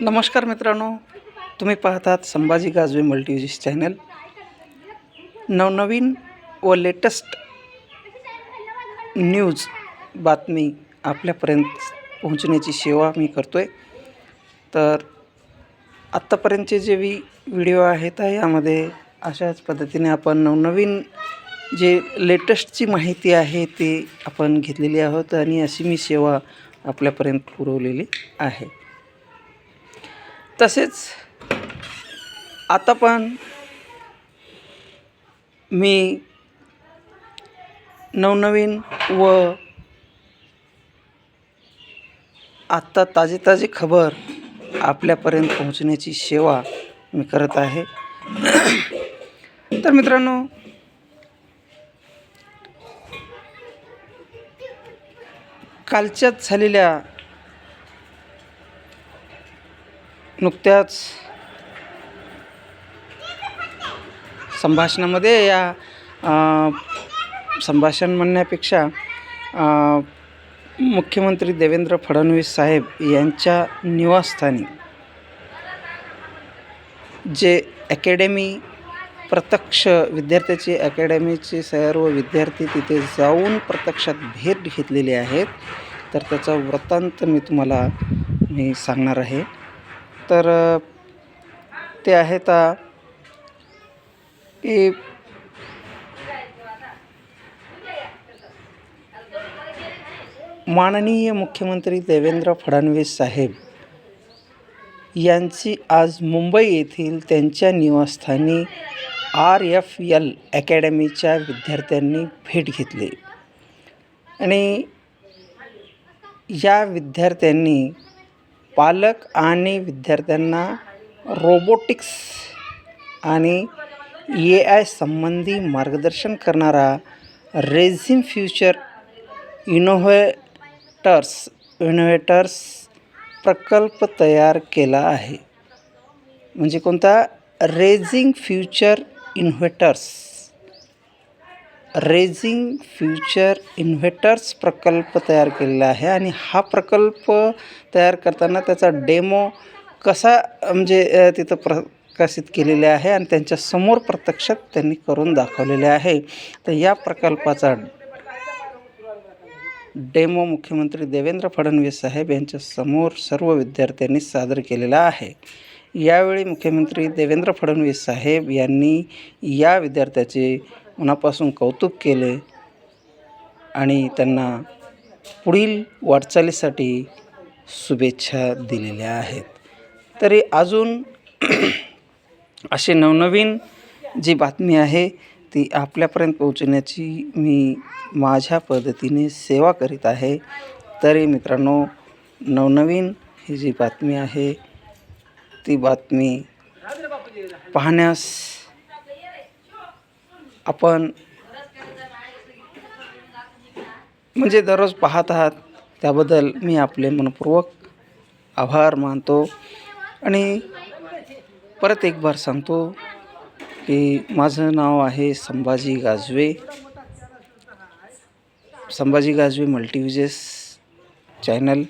नमस्कार मित्रांनो तुम्ही पाहतात संभाजी गाजवे मल्टीव्हिजिस चॅनल. नवनवीन व लेटेस्ट न्यूज बातमी आपल्यापर्यंत पोहोचण्याची सेवा मी करतो आहे तर आत्तापर्यंतचे जे वी व्हिडिओ आहेत यामध्ये अशाच पद्धतीने आपण नवनवीन जे लेटेस्टची माहिती आहे ते आपण घेतलेली आहोत आणि अशी मी सेवा आपल्यापर्यंत पुरवलेली आहे. तसेच आता पण मी नवनवीन व आत्ता ताजे ताजी खबर आपल्यापर्यंत पोहोचण्याची सेवा मी करत आहे. तर मित्रांनो कालच्याच झालेल्या नुकत्याच संभाषणामध्ये या संभाषण म्हणण्यापेक्षा मुख्यमंत्री देवेंद्र फडणवीस साहेब यांच्या निवासस्थानी जे अकॅडमी प्रत्यक्ष विद्यार्थ्याची अकॅडमीचे सर्व विद्यार्थी तिथे जाऊन प्रत्यक्षात भेट घेतलेली आहेत. तर त्याचा वृत्तांत मी तुम्हाला मी सांगणार आहे. तर ते आहेत की माननीय मुख्यमंत्री देवेंद्र फडणवीस साहेब यांची आज मुंबई येथील त्यांच्या निवासस्थानी आर एफ एल अकॅडमीच्या विद्यार्थ्यांनी भेट घेतली. आणि या विद्यार्थ्यांनी पालक आणि विद्यार्थ्यांना रोबोटिक्स आणि ए आय संबंधी मार्गदर्शन करणारा रेझिम फ्युचर इनोव्हेटर्स इनोव्हेटर्स प्रकल्प तयार केला आहे. म्हणजे कोणता? Raising future investors. Raising future investors प्रकल्प तयार केलेला आहे आणि हा प्रकल्प तयार करताना त्याचा डेमो कसा म्हणजे तिथं तिथं प्रकाशित केलेले आहे आणि त्यांच्यासमोर प्रत्यक्षात त्यांनी करून दाखवलेले आहे. तर या प्रकल्पाचा डेमो मुख्यमंत्री देवेंद्र फडणवीस साहेब यांच्यासमोर सर्व विद्यार्थ्यांनी सादर केलेला आहे. यावेळी मुख्यमंत्री देवेंद्र फडणवीस साहेब यांनी या विद्यार्थ्याचे मनापासून कौतुक केले आणि त्यांना पुढील वाटचालीसाठी शुभेच्छा दिलेल्या आहेत. तरी अजून असे नवनवीन जी बातमी आहे ती आपल्यापर्यंत पोहोचण्याची मी माझ्या पद्धतीने सेवा करीत आहे. तरी मित्रांनो नवनवीन ही जी बातमी आहे ती बातमी पाहण्यास आपण म्हणजे दररोज पाहत आहात त्याबद्दल मी आपले मनपूर्वक आभार मानतो. आणि परत एक बार सांगतो की माझं नाव आहे संभाजी गाजवे. संभाजी गाजवे मल्टीविजेस चॅनल.